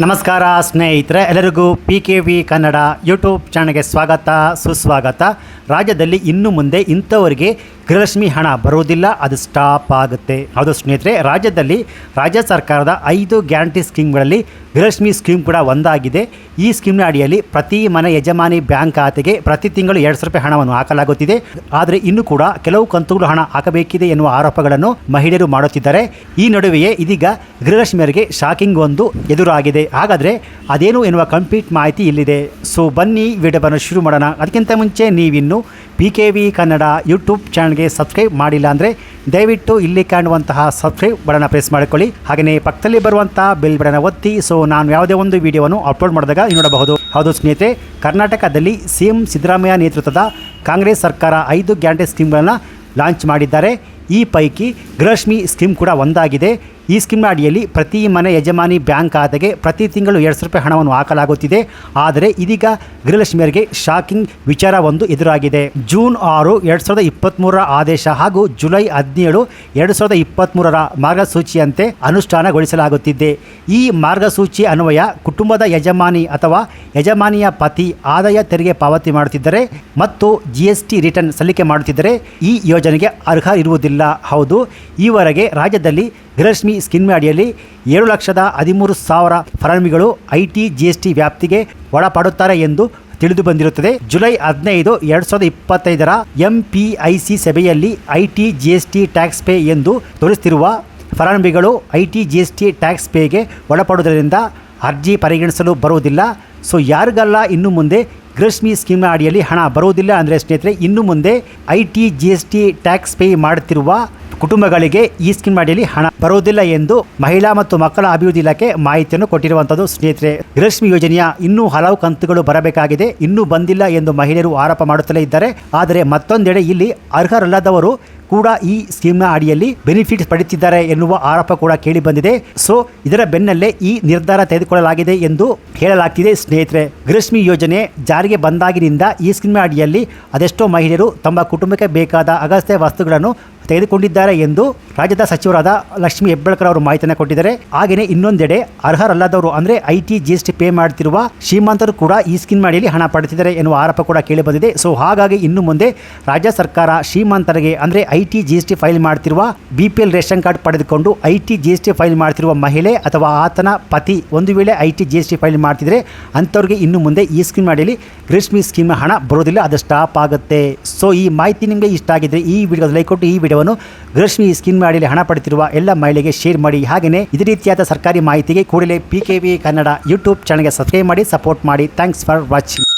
ನಮಸ್ಕಾರ ಸ್ನೇಹಿತರೆ, ಎಲ್ಲರಿಗೂ P K V Kannada YouTube ಚಾನಲ್ಗೆ ಸ್ವಾಗತ, ಸುಸ್ವಾಗತ. ರಾಜ್ಯದಲ್ಲಿ ಇನ್ನು ಮುಂದೆ ಇಂಥವರಿಗೆ ಗೃಹಲಕ್ಷ್ಮಿ ಹಣ ಬರುವುದಿಲ್ಲ, ಅದು ಸ್ಟಾಪ್ ಆಗುತ್ತೆ. ಹೌದು ಸ್ನೇಹಿತರೆ, ರಾಜ್ಯದಲ್ಲಿ ರಾಜ್ಯ ಸರ್ಕಾರದ ಐದು ಗ್ಯಾರಂಟಿ ಸ್ಕೀಮ್ಗಳಲ್ಲಿ ಗೃಹಲಕ್ಷ್ಮಿ ಸ್ಕೀಮ್ ಕೂಡ ಒಂದಾಗಿದೆ. ಈ ಸ್ಕೀಮ್ನ ಅಡಿಯಲ್ಲಿ ಪ್ರತಿ ಮನೆ ಯಜಮಾನಿ ಬ್ಯಾಂಕ್ ಖಾತೆಗೆ ಪ್ರತಿ ತಿಂಗಳು ಎರಡು ಸಾವಿರ ರೂಪಾಯಿ ಹಣವನ್ನು ಹಾಕಲಾಗುತ್ತಿದೆ. ಆದರೆ ಇನ್ನೂ ಕೂಡ ಕೆಲವು ಕಂತುಗಳು ಹಣ ಹಾಕಬೇಕಿದೆ ಎನ್ನುವ ಆರೋಪಗಳನ್ನು ಮಹಿಳೆಯರು ಮಾಡುತ್ತಿದ್ದಾರೆ. ಈ ನಡುವೆಯೇ ಇದೀಗ ಗೃಹಲಕ್ಷ್ಮಿಯರಿಗೆ ಶಾಕಿಂಗ್ ಒಂದು ಎದುರಾಗಿದೆ. ಹಾಗಾದರೆ ಅದೇನು ಎನ್ನುವ ಕಂಪ್ಲೀಟ್ ಮಾಹಿತಿ ಇಲ್ಲಿದೆ. ಸೊ ಬನ್ನಿ ವಿಡಿಯೋವನ್ನು ಶುರು ಮಾಡೋಣ. ಅದಕ್ಕಿಂತ ಮುಂಚೆ ನೀವಿನ್ನು P K V Kannada YouTube ಚಾನಲ್ಗೆ ಸಬ್ಸ್ಕ್ರೈಬ್ ಮಾಡಿಲ್ಲ ಅಂದರೆ ದಯವಿಟ್ಟು ಇಲ್ಲಿ ಕಾಣುವಂತಹ ಸಬ್ಸ್ಕ್ರೈಬ್ ಬಟನ್ನ ಪ್ರೆಸ್ ಮಾಡಿಕೊಳ್ಳಿ. ಹಾಗೆಯೇ ಪಕ್ಕದಲ್ಲಿ ಬರುವಂತಹ ಬಿಲ್ ಬಟನ್ನ ಒತ್ತಿ. ಸೊ ನಾನು ಯಾವುದೇ ಒಂದು ವಿಡಿಯೋವನ್ನು ಅಪ್ಲೋಡ್ ಮಾಡಿದಾಗ ನೋಡಬಹುದು. ಹೌದು ಸ್ನೇಹಿತರೆ, ಕರ್ನಾಟಕದಲ್ಲಿ ಸಿ ಎಂ ಸಿದ್ದರಾಮಯ್ಯ ನೇತೃತ್ವದ ಕಾಂಗ್ರೆಸ್ ಸರ್ಕಾರ ಐದು ಗ್ಯಾರಂಟಿ ಸ್ಕೀಮ್ಗಳನ್ನು ಲಾಂಚ್ ಮಾಡಿದ್ದಾರೆ. ಈ ಪೈಕಿ ಗೃಹಶ್ಮಿ ಸ್ಕೀಮ್ ಕೂಡ ಒಂದಾಗಿದೆ. ಈ ಸ್ಕೀಮ್ನ ಅಡಿಯಲ್ಲಿ ಪ್ರತಿ ಮನೆ ಯಜಮಾನಿ ಬ್ಯಾಂಕ್ ಖಾತೆಗೆ ಪ್ರತಿ ತಿಂಗಳು ಎರಡು ಸಾವಿರ ರೂಪಾಯಿ ಹಣವನ್ನು ಹಾಕಲಾಗುತ್ತಿದೆ. ಆದರೆ ಇದೀಗ ಗೃಹಲಕ್ಷ್ಮಿಯರಿಗೆ ಶಾಕಿಂಗ್ ವಿಚಾರ ಒಂದು ಎದುರಾಗಿದೆ. ಜೂನ್ ಆರು ಎರಡು ಸಾವಿರದ ಇಪ್ಪತ್ತ್ಮೂರರ ಆದೇಶ ಹಾಗೂ ಜುಲೈ ಹದಿನೇಳು ಎರಡು ಸಾವಿರದ ಇಪ್ಪತ್ತ್ಮೂರರ ಮಾರ್ಗಸೂಚಿಯಂತೆ ಅನುಷ್ಠಾನಗೊಳಿಸಲಾಗುತ್ತಿದೆ. ಈ ಮಾರ್ಗಸೂಚಿ ಅನ್ವಯ ಕುಟುಂಬದ ಯಜಮಾನಿ ಅಥವಾ ಯಜಮಾನಿಯ ಪತಿ ಆದಾಯ ತೆರಿಗೆ ಪಾವತಿ ಮಾಡುತ್ತಿದ್ದರೆ ಮತ್ತು ಜಿ ಎಸ್ ಟಿ ರಿಟರ್ನ್ ಸಲ್ಲಿಕೆ ಮಾಡುತ್ತಿದ್ದರೆ ಈ ಯೋಜನೆಗೆ ಅರ್ಹ ಇರುವುದಿಲ್ಲ. ಹೌದು, ಈವರೆಗೆ ರಾಜ್ಯದಲ್ಲಿ ಗೃಹಲಕ್ಷ್ಮಿ ಸ್ಕೀಮ್ ಅಡಿಯಲ್ಲಿ ಏಳು ಲಕ್ಷದ ಹದಿಮೂರು ಸಾವಿರ ಫಲಾನುಭವಿಗಳು ಐಟಿ, ಜಿಎಸ್ಟಿ ವ್ಯಾಪ್ತಿಗೆ ಒಳಪಡುತ್ತಾರೆ ಎಂದು ತಿಳಿದು ಬಂದಿರುತ್ತದೆ. ಜುಲೈ ಹದಿನೈದು, ಎರಡು ಸಾವಿರದ ಇಪ್ಪತ್ತೈದರ ಎಂ ಪಿ ಐ ಸಿ ಸಭೆಯಲ್ಲಿ I T G S T tax pay ಎಂದು ತೋರಿಸುತ್ತಿರುವ ಫಲಾನುಭವಿಗಳು I T G S T tax ಪೇಗೆ ಒಳಪಡುವುದರಿಂದ ಅರ್ಜಿ ಪರಿಗಣಿಸಲು ಬರುವುದಿಲ್ಲ. ಸೊ, ಯಾರಿಗಲ್ಲ ಇನ್ನು ಮುಂದೆ ಗೃಹಲಕ್ಷ್ಮಿ ಸ್ಕೀಮ್ನ ಅಡಿಯಲ್ಲಿ ಹಣ ಬರುವುದಿಲ್ಲ ಅಂದರೆ ಸ್ನೇಹಿತರೆ, ಇನ್ನು ಮುಂದೆ I T G S T tax pay ಮಾಡುತ್ತಿರುವ ಕುಟುಂಬಗಳಿಗೆ ಈ ಸ್ಕೀಮ್ ಅಡಿಯಲ್ಲಿ ಹಣ ಬರುವುದಿಲ್ಲ ಎಂದು ಮಹಿಳಾ ಮತ್ತು ಮಕ್ಕಳ ಅಭಿವೃದ್ಧಿ ಇಲಾಖೆ ಮಾಹಿತಿಯನ್ನು ಕೊಟ್ಟಿರುವಂತದ್ದು ಸ್ನೇಹಿತರೆ ಗೃಹಲಕ್ಷ್ಮಿ ಯೋಜನೆಯ ಇನ್ನೂ ಹಲವು ಕಂತುಗಳು ಬರಬೇಕಾಗಿದೆ. ಇನ್ನೂ ಬಂದಿಲ್ಲ ಎಂದು ಮಹಿಳೆಯರು ಆರೋಪ ಮಾಡುತ್ತಲೇ ಇದ್ದಾರೆ. ಆದರೆ ಮತ್ತೊಂದೆಡೆ ಇಲ್ಲಿ ಅರ್ಹರಲ್ಲದವರು ಕೂಡ ಈ ಸ್ಕೀಮ್ನ ಅಡಿಯಲ್ಲಿ ಬೆನಿಫಿಟ್ಸ್ ಪಡೆಯುತ್ತಿದ್ದಾರೆ ಎನ್ನುವ ಆರೋಪ ಕೂಡ ಕೇಳಿ ಬಂದಿದೆ ಸೊ, ಇದರ ಬೆನ್ನಲ್ಲೇ ಈ ನಿರ್ಧಾರ ತೆಗೆದುಕೊಳ್ಳಲಾಗಿದೆ ಎಂದು ಹೇಳಲಾಗ್ತಿದೆ. ಸ್ನೇಹಿತರೆ ಗೃಹಲಕ್ಷ್ಮಿ ಯೋಜನೆ ಜಾರಿಗೆ ಬಂದಾಗಿನಿಂದ ಈ ಸ್ಕೀಮ್ನ ಅಡಿಯಲ್ಲಿ ಅದೆಷ್ಟೋ ಮಹಿಳೆಯರು ತಮ್ಮ ಕುಟುಂಬಕ್ಕೆ ಬೇಕಾದ ಅಗತ್ಯ ವಸ್ತುಗಳನ್ನು ತೆಗೆದುಕೊಂಡಿದ್ದಾರೆ ಎಂದು ರಾಜ್ಯದ ಸಚಿವರಾದ ಲಕ್ಷ್ಮಿ ಹೆಬ್ಬಳ್ಕರ್ ಅವರು ಮಾಹಿತಿಯನ್ನು ಕೊಟ್ಟಿದ್ದಾರೆ. ಹಾಗೆಯೇ ಇನ್ನೊಂದೆಡೆ ಅರ್ಹರಲ್ಲದವರು ಅಂದರೆ I T G S T pay ಮಾಡ್ತಿರುವ ಶ್ರೀಮಂತರು ಕೂಡ ಈ ಸ್ಕೀಮ್ ಮಾಡಿಯಲ್ಲಿ ಹಣ ಪಡೆದಿದ್ದಾರೆ ಎನ್ನುವ ಆರೋಪ ಕೂಡ ಕೇಳಿ ಬಂದಿದೆ ಸೊ ಹಾಗಾಗಿ ಇನ್ನು ಮುಂದೆ ರಾಜ್ಯ ಸರ್ಕಾರ ಶ್ರೀಮಂತರಿಗೆ ಅಂದರೆ I T G S T file ಮಾಡ್ತಿರುವ B P L ration card ಪಡೆದುಕೊಂಡು I T G S T file ಮಾಡ್ತಿರುವ ಮಹಿಳೆ ಅಥವಾ ಆತನ ಪತಿ ಒಂದು ವೇಳೆ I T G S T file ಮಾಡ್ತಿದ್ರೆ ಅಂಥವ್ರಿಗೆ ಇನ್ನು ಮುಂದೆ ಈ ಸ್ಕೀಮ್ ಮಾಡಿಯಲ್ಲಿ ಗ್ರೀಷ್ಮಿ ಸ್ಕೀಮ್ ಹಣ ಬರೋದಿಲ್ಲ, ಅದು ಸ್ಟಾಪ್ ಆಗುತ್ತೆ. ಸೊ ಈ ಮಾಹಿತಿ ನಿಮಗೆ ಇಷ್ಟ ಆಗಿದ್ರೆ ಈ ವಿಡಿಯೋದ ಲೈಕ್ ಕೊಟ್ಟು ಈ ವಿಡಿಯೋವನ್ನು ಗೃಹಲಕ್ಷ್ಮಿ ಸ್ಕಿನ್ ಅಡಿಯಲ್ಲಿ ಹಣ ಪಡೆದಿರುವ ಎಲ್ಲ ಮಹಿಳೆಗೆ ಶೇರ್ ಮಾಡಿ. ಹಾಗೆಯೇ ಇದೇ ರೀತಿಯಾದ ಸರ್ಕಾರಿ ಮಾಹಿತಿಗೆ ಕೂಡಲೇ P K V Kannada YouTube ಚಾನಲ್ಗೆ ಸಬ್ಸ್ಕ್ರೈಬ್ ಮಾಡಿ ಸಪೋರ್ಟ್ ಮಾಡಿ. Thanks for watching